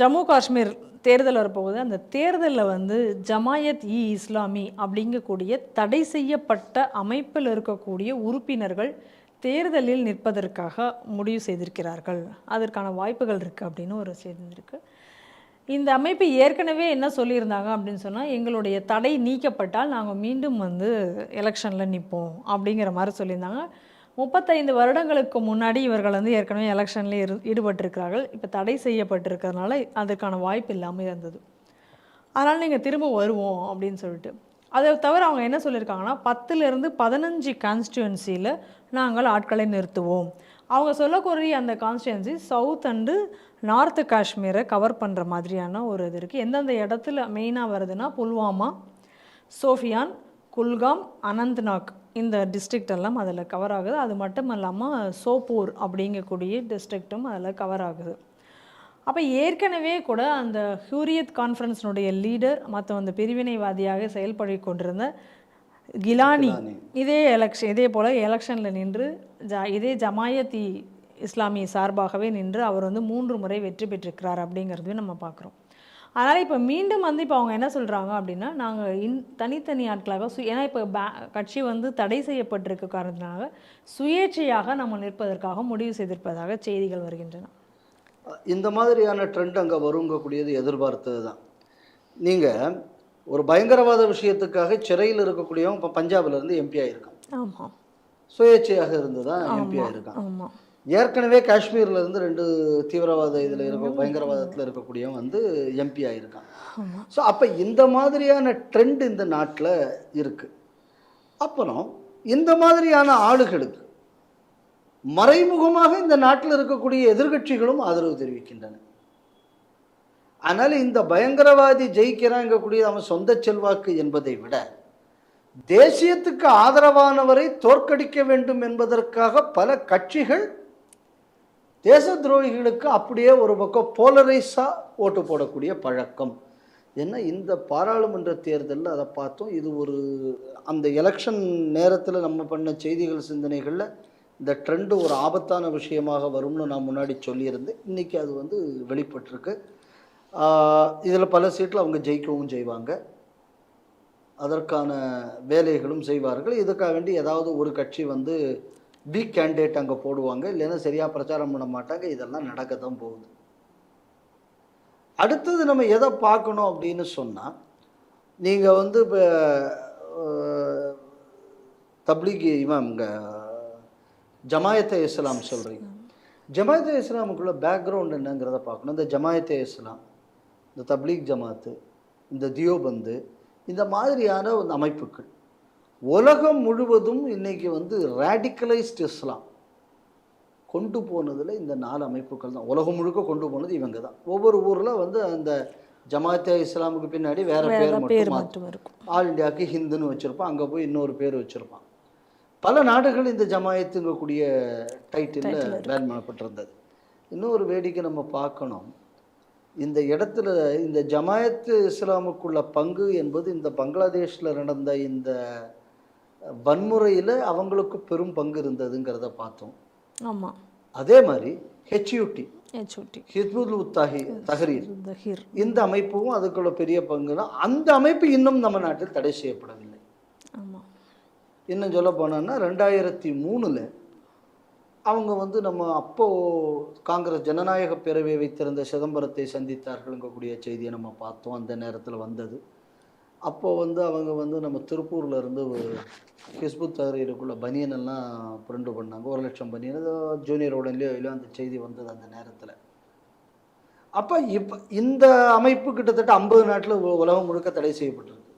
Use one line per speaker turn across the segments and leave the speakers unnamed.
ஜம்மு காஷ்மீர் தேர்தல் வரப்போகுது. அந்த தேர்தலில் வந்து ஜமாயத் இ இஸ்லாமி அப்படிங்கக்கூடிய தடை செய்யப்பட்ட அமைப்பில் இருக்கக்கூடிய உறுப்பினர்கள் தேர்தலில் நிற்பதற்காக முடிவு செய்திருக்கிறார்கள். அதற்கான வாய்ப்புகள் இருக்குது அப்படின்னு ஒரு செய்தி இருக்கு. இந்த அமைப்பு ஏற்கனவே என்ன சொல்லியிருந்தாங்க அப்படின்னு சொன்னால் எங்களுடைய தடை நீக்கப்பட்டால் நாங்கள் மீண்டும் வந்து எலெக்ஷனில் நிற்போம் அப்படிங்கிற மாதிரி சொல்லியிருந்தாங்க. முப்பத்தைந்து வருடங்களுக்கு முன்னாடி இவர்கள் வந்து ஏற்கனவே எலெக்ஷன்லேயே இரு ஈடுபட்டிருக்கிறார்கள். இப்போ தடை செய்யப்பட்டிருக்கிறதுனால அதற்கான வாய்ப்பு இல்லாமல் இருந்தது. அதனால் நீங்கள் திரும்ப வருவோம் அப்படின்னு சொல்லிட்டு. அதை தவிர அவங்க என்ன சொல்லியிருக்காங்கன்னா பத்துலேருந்து பதினஞ்சு கான்ஸ்டியூன்சியில் நாங்கள் ஆட்களை நிறுத்துவோம். அவங்க சொல்லக்கூடிய அந்த கான்ஸ்டியூன்சி சவுத் அண்டு நார்த்து காஷ்மீரை கவர் பண்ணுற மாதிரியான ஒரு இது இருக்குது எந்தெந்த இடத்துல மெயினாக வருதுன்னா புல்வாமா சோஃபியான் குல்காம் அனந்த்நாக் இந்த டிஸ்ட்ரிக்ட் எல்லாம் அதில் கவர் ஆகுது. அது மட்டும் இல்லாமல் சோப்பூர் அப்படிங்கக்கூடிய டிஸ்ட்ரிக்ட்டும் அதில் கவர் ஆகுது. அப்போ ஏற்கனவே கூட அந்த ஹூரியத் கான்ஃபரன்ஸினுடைய லீடர் மற்ற அந்த பிரிவினைவாதியாக செயல்படி கொண்டிருந்த கிலானி இதே எலெக்ஷன் இதே போல் எலெக்ஷனில் நின்று ஜ இதே ஜமாயத் இ இஸ்லாமிய சார்பாகவே நின்று அவர் வந்து மூன்று முறை வெற்றி பெற்றிருக்கிறார் அப்படிங்கிறதையும் நம்ம பார்க்குறோம். அதனால் இப்போ மீண்டும் வந்து இப்போ அவங்க என்ன சொல்கிறாங்க அப்படின்னா நாங்கள் இன் தனித்தனி ஆட்களாக சு ஏன்னா இப்போ பே கட்சி வந்து தடை செய்யப்பட்டிருக்க காரணத்தினால சுயேட்சையாக நம்ம நிற்பதற்காக முடிவு செய்திருப்பதாக செய்திகள் வருகின்றன.
இந்த மாதிரியான ட்ரெண்ட் அங்கே வருங்கக்கூடியது எதிர்பார்த்தது தான் நீங்கள் ஒரு பயங்கரவாத விஷயத்துக்காக சிறையில் இருக்கக்கூடியவன் இப்போ பஞ்சாப்ல இருந்து எம்பி ஆயிருக்கான்.
ஆமாம்
சுயேட்சையாக இருந்து தான் எம்பி ஆயிருக்கான்.
ஆமாம்
ஏற்கனவே காஷ்மீர்ல இருந்து ரெண்டு தீவிரவாத இதில் இருக்க பயங்கரவாதத்தில் இருக்கக்கூடியவன் வந்து எம்பி ஆயிருக்கான். ஸோ அப்போ இந்த மாதிரியான ட்ரெண்ட் இந்த நாட்டில் இருக்கு. அப்புறம் இந்த மாதிரியான ஆளுகளுக்கு மறைமுகமாக இந்த நாட்டில் இருக்கக்கூடிய எதிர்க்கட்சிகளும் ஆதரவு தெரிவிக்கின்றன. அதனால் இந்த பயங்கரவாதி ஜெயிக்கிறாங்கக்கூடிய அவன் சொந்த செல்வாக்கு என்பதை விட தேசியத்துக்கு ஆதரவானவரை தோற்கடிக்க வேண்டும் என்பதற்காக பல கட்சிகள் தேச துரோகிகளுக்கு அப்படியே ஒரு பக்கம் போலரைஸாக ஓட்டு போடக்கூடிய பழக்கம். ஏன்னா இந்த பாராளுமன்ற தேர்தலில் அதை பார்த்தோம். இது ஒரு அந்த எலெக்ஷன் நேரத்தில் நம்ம பண்ண செய்திகள் சிந்தனைகளில் இந்த ட்ரெண்டு ஒரு ஆபத்தான விஷயமாக வரும்னு நான் முன்னாடி சொல்லியிருந்தேன். இன்றைக்கி அது வந்து வெளிப்பட்டிருக்கு. இதில் பல சீட்டில் அவங்க ஜெயிக்கவும் செய்வாங்க. அதற்கான வேலைகளும் செய்வார்கள். இதுக்காக வேண்டி ஏதாவது ஒரு கட்சி வந்து பி கேண்டிடேட் அங்கே போடுவாங்க இல்லைன்னா சரியாக பிரச்சாரம் பண்ண மாட்டாங்க இதெல்லாம் நடக்க தான் போகுது. அடுத்தது நம்ம எதை பார்க்கணும் அப்படின்னு சொன்னால் நீங்கள் வந்து இப்போ தப்லீக் இவன் இங்கே ஜமாயத்தை இஸ்லாம் சொல்கிறீங்க ஜமாயத்தை இஸ்லாமுக்குள்ள பேக்ரவுண்ட் என்னங்கிறத பார்க்கணும். இந்த ஜமாயத்தை இஸ்லாம் இந்த தப்லீக் ஜமாத்து இந்த தியோபந்து இந்த மாதிரியான அமைப்புகள். உலகம் முழுவதும் இன்னைக்கு வந்து ரேடிக்கலைஸ்ட் இஸ்லாம் கொண்டு போனதில் இந்த நாலு அமைப்புகள் தான். உலகம் முழுக்க கொண்டு போனது இவங்க தான். ஒவ்வொரு ஊரில் வந்து அந்த ஜமாத்தே இஸ்லாமுக்கு பின்னாடி வேற பேர் மட்டும்?
இருக்கும்.
ஆல் இந்தியாவுக்கு ஹிந்துன்னு வச்சுருப்பான். அங்கே போய் இன்னொரு பேர் வச்சுருப்பான். பல நாடுகள் இந்த ஜமாயத்துங்கக்கூடிய டைட்டிலில் பேன் பண்ணப்பட்டிருந்தது. இன்னொரு வேடிக்கை நம்ம பார்க்கணும். இந்த இடத்துல இந்த ஜமாயத்து இஸ்லாமுக்குள்ள பங்கு என்பது இந்த பங்களாதேஷில் நடந்த இந்த வன்முறையில் அவங்களுக்கு பெரும் பங்கு இருந்ததுங்கிறத பார்த்தோம்.
ஆமாம்
அதே மாதிரி ஹெச்யூடி
ஹெச்ஓடி
ஹித்புல் உத்தாஹி தஹரீர்.
தஹீர்.
இந்த அமைப்பும் அதுக்குள்ள பெரிய பங்கு தான் அந்த அமைப்பு இன்னும் நம்ம நாட்டில் தடை செய்யப்படவில்லை. இன்னும் சொல்ல போனோன்னா ரெண்டாயிரத்தி மூணில் அவங்க வந்து நம்ம அப்போ காங்கிரஸ் ஜனநாயக பேரவை வைத்திருந்த சிதம்பரத்தை சந்தித்தார்கள்ங்கக்கூடிய செய்தியை நம்ம பார்த்தோம். அந்த நேரத்தில் வந்தது. அப்போ வந்து அவங்க வந்து நம்ம திருப்பூர்ல இருந்து ஹிஸ்புத் தஹரீருக்குள்ள பனியன் எல்லாம் பிரிண்ட் பண்ணாங்க. ஒரு லட்சம் பனியன். ஜூனியர் உடன்லையோ இல்லையோ அந்த செய்தி வந்தது அந்த நேரத்தில். அப்போ இப்போ இந்த அமைப்பு கிட்டத்தட்ட ஐம்பது நாட்டில் உலகம் முழுக்க தடை செய்யப்பட்டிருக்கு.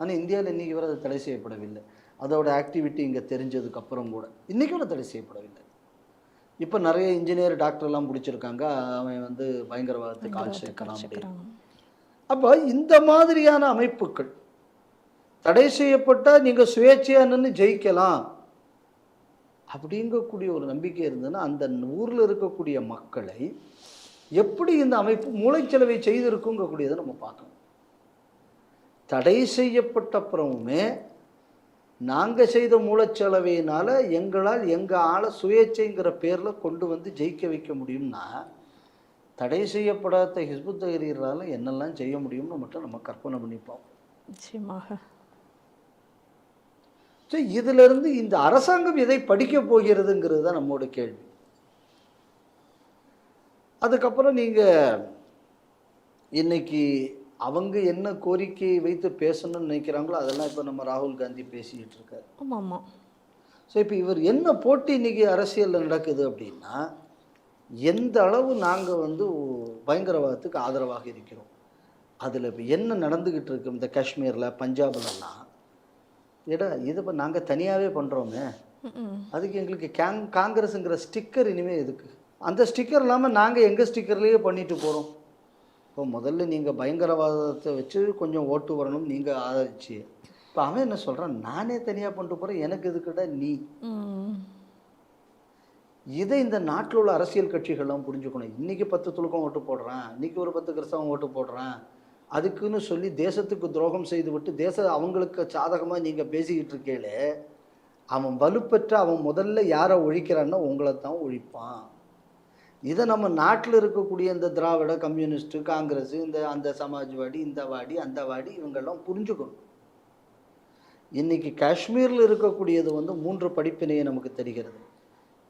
ஆனால் இந்தியாவில் இன்றைக்கி வரை அது தடை செய்யப்படவில்லை. அதோட ஆக்டிவிட்டி இங்கே தெரிஞ்சதுக்கு அப்புறம் கூட. இன்றைக்கி வரை தடை செய்யப்படவில்லை. இப்போ நிறைய இன்ஜினியர் டாக்டர்லாம் பிடிச்சிருக்காங்க. அவன் வந்து பயங்கரவாதத்துக்கு ஆள் சேர்க்கலாம் அப்படின்னு. அப்போ இந்த மாதிரியான அமைப்புகள் தடை செய்யப்பட்டால் நீங்கள் சுயேட்சையாக நின்று ஜெயிக்கலாம் அப்படிங்கக்கூடிய ஒரு நம்பிக்கை இருந்ததுன்னா அந்த ஊரில் இருக்கக்கூடிய மக்களை எப்படி இந்த அமைப்பு மூளைச்சலவை செய்திருக்குங்கக்கூடியதை நம்ம பார்க்கணும். தடை செய்யப்பட்ட அப்புறமுமே நாங்கள் செய்த மூளைச்சலவையினால எங்களால் எங்கள் ஆளை சுயேட்சைங்கிற பேரில் கொண்டு வந்து ஜெயிக்க வைக்க முடியும்னா தடை செய்யப்படாத ஹிஸ்புத் தஹரீரால் என்னெல்லாம் செய்ய முடியும்னு மட்டும் நம்ம கற்பனை பண்ணிப்போம்
நிச்சயமாக.
ஸோ இதிலிருந்து இந்த அரசாங்கம் எதை படிக்க போகிறதுங்கிறது தான் நம்மோட கேள்வி. அதுக்கப்புறம் நீங்கள் இன்னைக்கு அவங்க என்ன கோரிக்கையை வைத்து பேசணும்னு நினைக்கிறாங்களோ அதெல்லாம் இப்போ நம்ம ராகுல் காந்தி பேசிக்கிட்டு இருக்காரு.
ஆமாம். ஆமாம்
ஸோ இப்போ இவர் என்ன போட்டி இன்னைக்கு அரசியலில் நடக்குது அப்படின்னா எந்த அளவு நாங்கள் வந்து பயங்கரவாதத்துக்கு ஆதரவாக இருக்கிறோம்? அதில் இப்போ என்ன நடந்துக்கிட்டு இருக்கு இந்த காஷ்மீரில் பஞ்சாப்லலாம் ஏடா இதை இப்போ நாங்கள் தனியாகவே பண்ணுறோமே அதுக்கு எங்களுக்கு கேங் காங்கிரஸுங்கிற ஸ்டிக்கர் இனிமேல் எதுக்கு? அந்த ஸ்டிக்கர் இல்லாமல் நாங்கள் எங்கள் ஸ்டிக்கர்லேயே பண்ணிட்டு போகிறோம் இப்போ முதல்ல நீங்கள் பயங்கரவாதத்தை வச்சு கொஞ்சம் ஓட்டு வரணும் நீங்கள் ஆதரிச்சு இப்போ அவன் என்ன சொல்கிறான் நானே தனியாக பண்ணிட்டு போகிறேன் எனக்கு எதுக்குடா நீ? இதை இந்த நாட்டில் உள்ள அரசியல் கட்சிகள்லாம் புரிஞ்சுக்கணும். இன்றைக்கி பத்து துளுக்கம் ஓட்டு போடுறான் இன்றைக்கி ஒரு பத்து கிறிஸ்தவம் ஓட்டு போடுறான் அதுக்குன்னு சொல்லி தேசத்துக்கு துரோகம் செய்து விட்டு தேச அவங்களுக்கு சாதகமாக நீங்கள் பேசிக்கிட்டு இருக்கீங்களே அவன் வலுப்பெற்ற அவன் முதல்ல யாரை ஒழிக்கிறான்னா உங்களை தான் ஒழிப்பான். இதை நம்ம நாட்டில் இருக்கக்கூடிய இந்த திராவிட கம்யூனிஸ்ட்டு காங்கிரஸ் இந்த அந்த சமாஜ்வாடி இந்த வாடி அந்த வாடி இவங்கெல்லாம் புரிஞ்சுக்கணும். இன்னைக்கு காஷ்மீரில் இருக்கக்கூடியது வந்து மூன்று படிப்பினையை நமக்கு தெரிகிறது.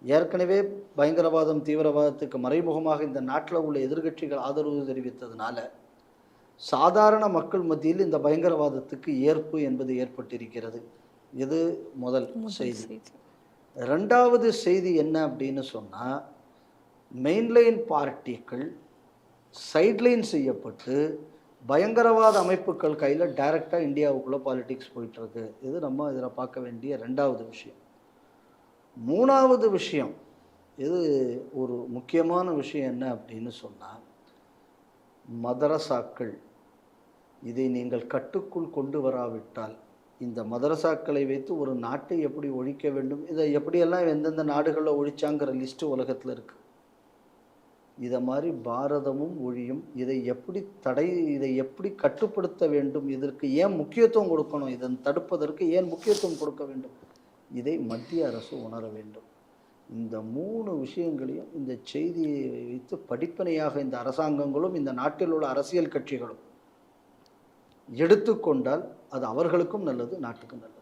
ஏற்கனவே பயங்கரவாதம் தீவிரவாதத்துக்கு மறைமுகமாக இந்த நாட்டில் உள்ள எதிர்க்கட்சிகள் ஆதரவு தெரிவித்ததுனால சாதாரண மக்கள் மத்தியில் இந்த பயங்கரவாதத்துக்கு ஏற்பு என்பது ஏற்பட்டிருக்கிறது. இது முதல் செய்தி.
செய்தி.
ரெண்டாவது செய்தி என்ன அப்படின்னு சொன்னால் மெயின்லைன் பார்ட்டிகள் சைட்லைன் செய்யப்பட்டு பயங்கரவாத அமைப்புகள் கையில் டைரெக்டாக இந்தியாவுக்குள்ளே பாலிடிக்ஸ் போயிட்டுருக்கு இது நம்ம இதில் பார்க்க வேண்டிய ரெண்டாவது விஷயம். மூணாவது விஷயம் இது ஒரு முக்கியமான விஷயம் என்ன அப்படின்னு சொன்னால் மதரசாக்கள் இதை நீங்கள் கட்டுக்குள் கொண்டு வராவிட்டால் இந்த மதரசாக்களை வைத்து ஒரு நாட்டை எப்படி ஒழிக்க வேண்டும் இதை எப்படியெல்லாம் எந்தெந்த நாடுகளில் ஒழிச்சாங்கிற லிஸ்ட்டு உலகத்தில் இருக்குது இதை மாதிரி பாரதமும் ஒழியும் இதை எப்படி தடை இதை எப்படி கட்டுப்படுத்த வேண்டும் இதற்கு ஏன் முக்கியத்துவம் கொடுக்கணும் இதன் தடுப்பதற்கு ஏன் முக்கியத்துவம் கொடுக்க வேண்டும் இதை மத்திய அரசு உணர வேண்டும். இந்த மூணு விஷயங்களையும் இந்த செய்தியை வைத்து படிப்பனையாக இந்த அரசாங்கங்களும் இந்த நாட்டில் உள்ள அரசியல் கட்சிகளும் எடுத்துக்கொண்டால் அது அவர்களுக்கும் நல்லது நாட்டுக்கும் நல்லது.